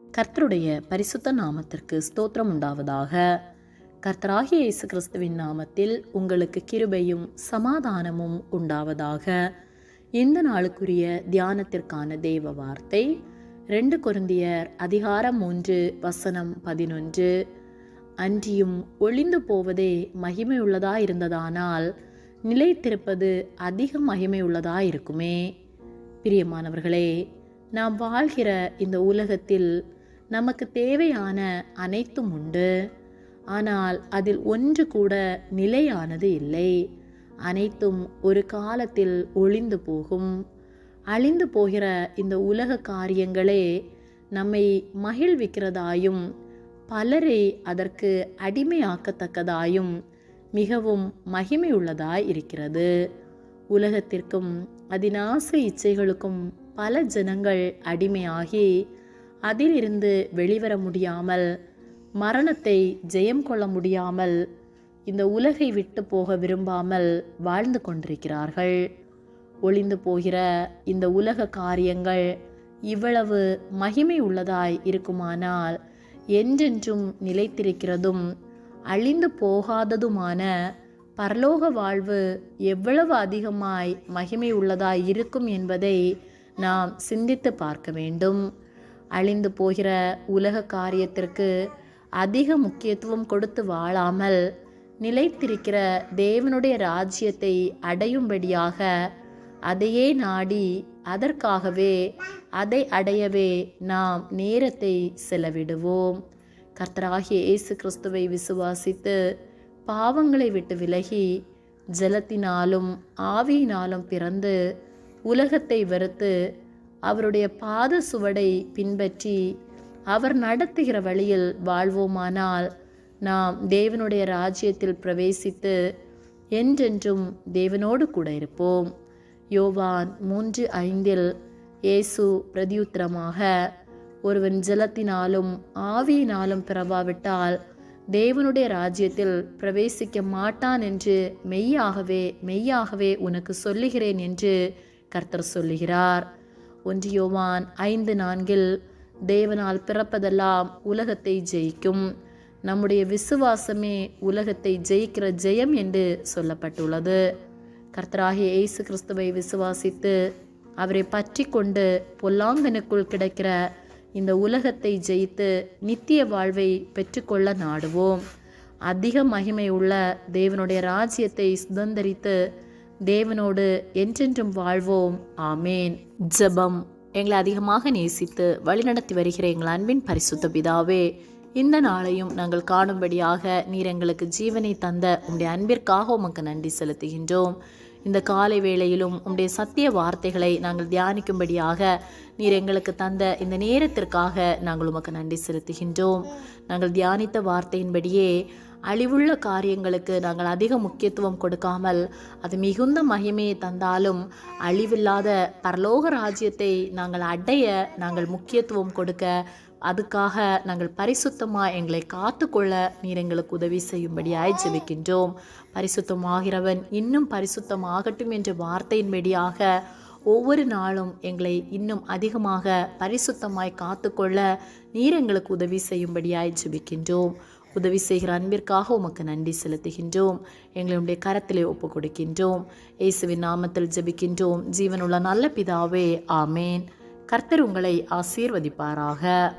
கர்த்தருடைய பரிசுத்த நாமத்திற்கு ஸ்தோத்திரம் உண்டாவதாக. கர்த்தராகிய இயேசு கிறிஸ்துவின் நாமத்தில் உங்களுக்கு கிருபையும் சமாதானமும் உண்டாவதாக. இந்த நாளுக்குரிய தியானத்திற்கான தேவ வார்த்தை ரெண்டு கொருந்தியர் அதிகாரம் மூன்று வசனம் பதினொன்று. அன்றியும் ஒளிந்து போவதே மகிமையுள்ளதாயிருந்ததானால் நிலைத்திருப்பது அதிக மகிமையுள்ளதாயிருக்குமே. பிரியமானவர்களே நாம் வாழ்கிற இந்த உலகத்தில் நமக்கு தேவையான அனைத்தும் உண்டு. ஆனால் அதில் ஒன்று கூட நிலையானது இல்லை. அனைத்தும் ஒரு காலத்தில் ஒளிந்து போகும். அழிந்து போகிற இந்த உலக காரியங்களே நம்மை மகிழ்விக்கிறதாயும் பலரை அதற்கு அடிமையாக்கத்தக்கதாயும் மிகவும் மகிமையுள்ளதாய் இருக்கிறது. உலகத்திற்கும் அதன் ஆசை இச்சைகளுக்கும் பல ஜனங்கள் அடிமையாகி அதிலிருந்து வெளிவர முடியாமல் மரணத்தை ஜெயம் கொள்ள முடியாமல் இந்த உலகை விட்டு போக விரும்பாமல் வாழ்ந்து கொண்டிருக்கிறார்கள். ஒளிந்து போகிற இந்த உலக காரியங்கள் இவ்வளவு மகிமை உள்ளதாய் இருக்குமானால் என்றென்றும் நிலைத்திருக்கிறதும் அழிந்து போகாததுமான பரலோக வாழ்வு எவ்வளவு அதிகமாய் மகிமை உள்ளதாய் இருக்கும் என்பதை நாம் சிந்தித்து பார்க்க வேண்டும். அழிந்து போகிற உலக காரியத்திற்கு அதிக முக்கியத்துவம் கொடுத்து வாழாமல் நிலைத்திருக்கிற தேவனுடைய ராஜ்யத்தை அடையும்படியாக அதையே நாடி அதற்காகவே அதை அடையவே நாம் நேரத்தை செலவிடுவோம். கர்த்தராகிய இயேசு கிறிஸ்துவை விசுவாசித்து பாவங்களை விட்டு விலகி ஜலத்தினாலும் ஆவியினாலும் பிறந்து உலகத்தை வெறுத்து அவருடைய பாத சுவடை பின்பற்றி அவர் நடத்துகிற வழியில் வாழ்வோமானால் நாம் தேவனுடைய ராஜ்யத்தில் பிரவேசித்து என்றென்றும் தேவனோடு கூட இருப்போம். யோவான் மூன்று ஐந்தில் இயேசு பிரதியுத்திரமாக ஒருவன் ஜலத்தினாலும் ஆவியினாலும் பிறவாவிட்டால் தேவனுடைய ராஜ்யத்தில் பிரவேசிக்க மாட்டான் என்று மெய்யாகவே மெய்யாகவே உனக்கு சொல்லுகிறேன் என்று கர்த்தர் சொல்லுகிறார். ஒன்றியோவான் ஐந்து நான்கில் தேவனால் பிறப்பதெல்லாம் உலகத்தை ஜெயிக்கும். நம்முடைய விசுவாசமே உலகத்தை ஜெயிக்கிற ஜெயம் என்று சொல்லப்பட்டுள்ளது. கர்த்தராகிய இயேசு கிறிஸ்துவை விசுவாசித்து அவரை பற்றி கொண்டு பொல்லாங்கனுக்குள் கிடைக்கிற இந்த உலகத்தை ஜெயித்து நித்திய வாழ்வை பெற்றுக்கொள்ள நாடுவோம். அதிக மகிமை உள்ள தேவனுடைய ராஜ்யத்தை சுதந்திரித்து தேவனோடு என்றென்றும் வாழ்வோம். ஆமேன். ஜெபம். எங்களை அதிகமாக நேசித்து வழிநடத்தி வருகிற எங்கள் அன்பின் பரிசுத்த பிதாவே இந்த நாளையும் நாங்கள் காணும்படியாக நீர் எங்களுக்கு ஜீவனை தந்த உம்முடைய அன்பிற்காக உமக்கு நன்றி செலுத்துகின்றோம். இந்த காலை வேளையிலும் உம்முடைய சத்திய வார்த்தைகளை நாங்கள் தியானிக்கும்படியாக நீர் எங்களுக்கு தந்த இந்த நேரத்திற்காக நாங்கள் உமக்கு நன்றி செலுத்துகின்றோம். நாங்கள் தியானித்த வார்த்தையின்படியே அழிவுள்ள காரியங்களுக்கு நாங்கள் அதிக முக்கியத்துவம் கொடுக்காமல் அது மிகுந்த மகிமையை தந்தாலும் அழிவில்லாத பரலோக ராஜ்யத்தை நாங்கள் அடைய நாங்கள் முக்கியத்துவம் கொடுக்க அதுக்காக நாங்கள் பரிசுத்தமாக எங்களை காத்துக்கொள்ள நீர் எங்களுக்கு உதவி செய்யும்படியாய் ஜெபிக்கின்றோம். பரிசுத்தமாகிறவன் இன்னும் பரிசுத்தமாகட்டும் என்ற வார்த்தையின்படியாக ஒவ்வொரு நாளும் எங்களை இன்னும் அதிகமாக பரிசுத்தமாய் காத்துக்கொள்ள நீர் எங்களுக்கு உதவி செய்யும்படியாய் ஜெபிக்கின்றோம். உதவி செய்கிற அன்பிற்காக உமக்கு நன்றி செலுத்துகின்றோம். எங்களுடைய கரத்திலே ஒப்பு கொடுக்கின்றோம். இயேசுவின் நாமத்தில் ஜெபிக்கின்றோம். ஜீவனுள்ள நல்ல பிதாவே ஆமேன். கர்த்தர் உங்களை ஆசீர்வதிப்பாராக.